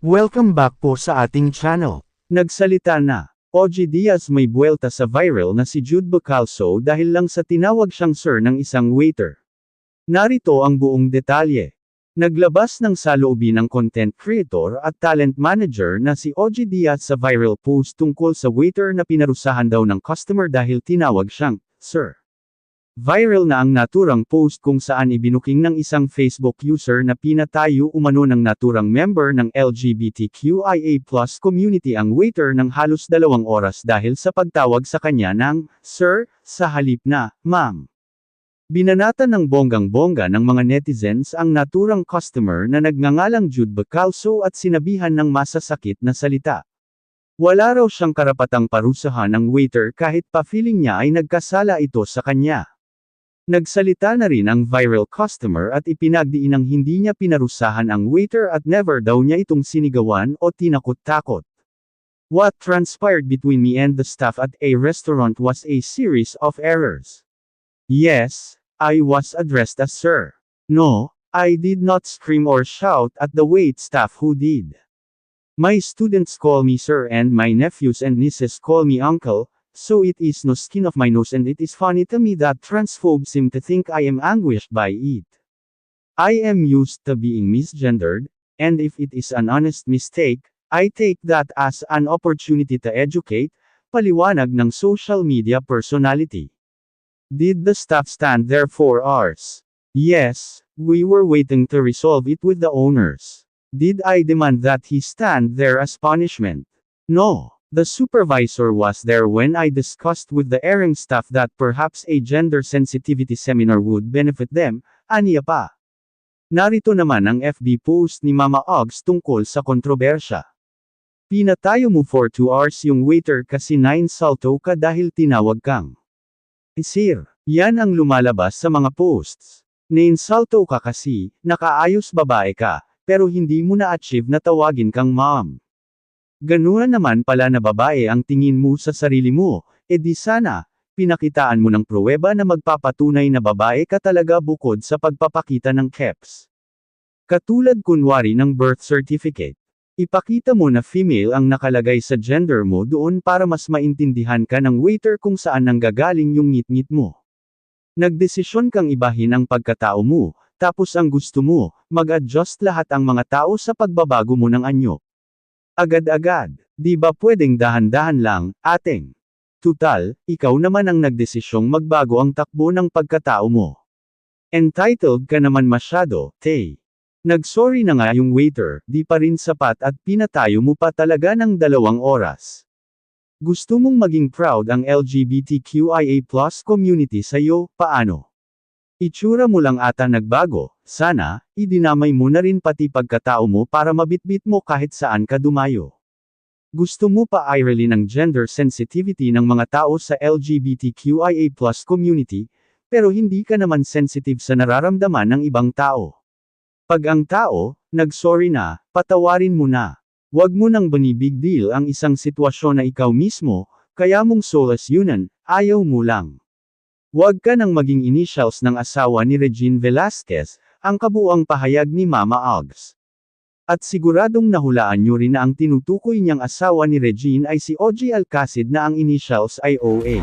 Welcome back po sa ating channel. Nagsalita na. OG Diaz may buwelta sa viral na si Jude Bacalso dahil lang sa tinawag siyang sir ng isang waiter. Narito ang buong detalye. Naglabas ng saloobin ng content creator at talent manager na si OG Diaz sa viral post tungkol sa waiter na pinarusahan daw ng customer dahil tinawag siyang, Sir. Viral na ang naturang post kung saan ibinuking ng isang Facebook user na pinatayo umano ng naturang member ng LGBTQIA community ang waiter ng halos dalawang oras dahil sa pagtawag sa kanya ng, Sir, sa halip na, Ma'am. Binanatan ng bonggang-bongga ng mga netizens ang naturang customer na nagngangalang Jude Bacalso at sinabihan ng masasakit na salita. Wala raw siyang karapatang parusahan ng waiter kahit pa feeling niya ay nagkasala ito sa kanya. Nagsalita na rin ang viral customer at ipinagdiin ang hindi niya pinarusahan ang waiter at never daw niya itong sinigawan o tinakot-takot. What transpired between me and the staff at a restaurant was a series of errors. Yes, I was addressed as sir. No, I did not scream or shout at the wait staff who did. My students call me sir and my nephews and nieces call me uncle, so it is no skin of my nose and it is funny to me that transphobes seem to think I am anguished by it. I am used to being misgendered, and if it is an honest mistake, I take that as an opportunity to educate, paliwanag ng social media personality. Did the staff stand there for hours? Yes, we were waiting to resolve it with the owners. Did I demand that he stand there as punishment? No. The supervisor was there when I discussed with the airing staff that perhaps a gender sensitivity seminar would benefit them, aniya pa. Narito naman ang FB post ni Mama Ogs tungkol sa kontrobersya. Pinatayo mo for 2 hours yung waiter kasi 9 salto ka dahil tinawag kang. Sir, yan ang lumalabas sa mga posts. Nainsalto ka kasi, nakaayos babae ka, pero hindi mo na-achieve na tawagin kang mom. Ganun naman pala na babae ang tingin mo sa sarili mo, e di sana, pinakitaan mo ng pruweba na magpapatunay na babae ka talaga bukod sa pagpapakita ng keps. Katulad kunwari ng birth certificate. Ipakita mo na female ang nakalagay sa gender mo doon para mas maintindihan ka ng waiter kung saan nanggagaling yung ngit-ngit mo. Nagdesisyon kang ibahin ang pagkatao mo, tapos ang gusto mo, mag-adjust lahat ang mga tao sa pagbabago mo ng anyo. Agad-agad, di ba pwedeng dahan-dahan lang, ating? Tutal, ikaw naman ang nagdesisyong magbago ang takbo ng pagkatao mo. Entitled ka naman masyado, Tay. Nagsorry na nga yung waiter, di pa rin sapat at pinatayo mo pa talaga ng dalawang oras. Gusto mong maging proud ang LGBTQIA community sa'yo, paano? Itsura mo lang ata nagbago, sana, idinamay mo na rin pati pagkatao mo para mabitbit mo kahit saan ka dumayo. Gusto mo pa irelin ang gender sensitivity ng mga tao sa LGBTQIA community, pero hindi ka naman sensitive sa nararamdaman ng ibang tao. Pag ang tao, nagsorry na, patawarin mo na. Huwag mo nang banibig deal ang isang sitwasyon na ikaw mismo, kaya mong solas yunan, ayaw mo lang. Huwag ka nang maging initials ng asawa ni Regine Velasquez, ang kabuang pahayag ni Mama Ogs. At siguradong nahulaan nyo rin na ang tinutukoy niyang asawa ni Regine ay si OG Alcacid na ang initials ay OA.